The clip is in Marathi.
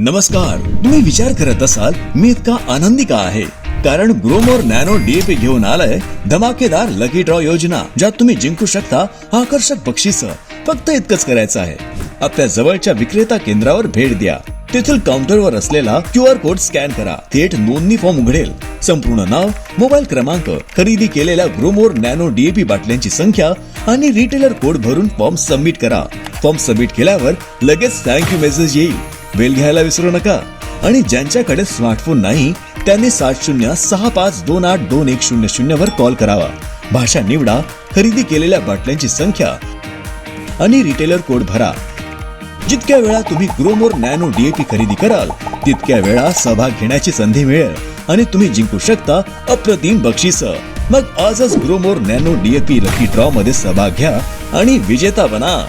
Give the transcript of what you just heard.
नमस्कार. तुम्ही विचार करत असाल मी इतका आनंदी का आहे. कारण ग्रोमोर नॅनो डीएपी घेऊन आलाय धमाकेदार लकी ड्रॉ योजना ज्यात तुम्ही जिंकू शकता आकर्षक बक्षीस. फक्त इतकंच करायचं आहे. आपल्या जवळच्या विक्रेता केंद्रावर भेट द्या. तेथील काउंटरवर असलेला क्यू आर कोड स्कॅन करा. थेट नोंदणी फॉर्म उघडेल. संपूर्ण नाव मोबाईल क्रमांक खरेदी केलेल्या ग्रोमोर नॅनो डीएपी बाटल्यांची संख्या आणि रिटेलर कोड भरून फॉर्म सबमिट करा. फॉर्म सबमिट केल्यावर लगेच थँक्यू मेसेज येईल. वेल घ्यायला विसरू नका. आणि ज्यांच्याकडे स्मार्टफोन नाही त्यांनी सात शून्य सहा पाच दोन आठ दोन एक शून्य शून्य वर कॉल करावा. भाषा निवडा खरेदी केलेल्या बाटल्यांची संख्या आणि रिटेलर कोड भरा. जितक्या वेळा तुम्ही ग्रोमोर नॅनो डीएपी खरेदी कराल तितक्या वेळा सहभाग घेण्याची संधी मिळेल आणि तुम्ही जिंकू शकता अप्रतिम बक्षीस. मग आजच Gromor nano DAP lucky draw मध्ये सहभाग घ्या आणि विजेता बना.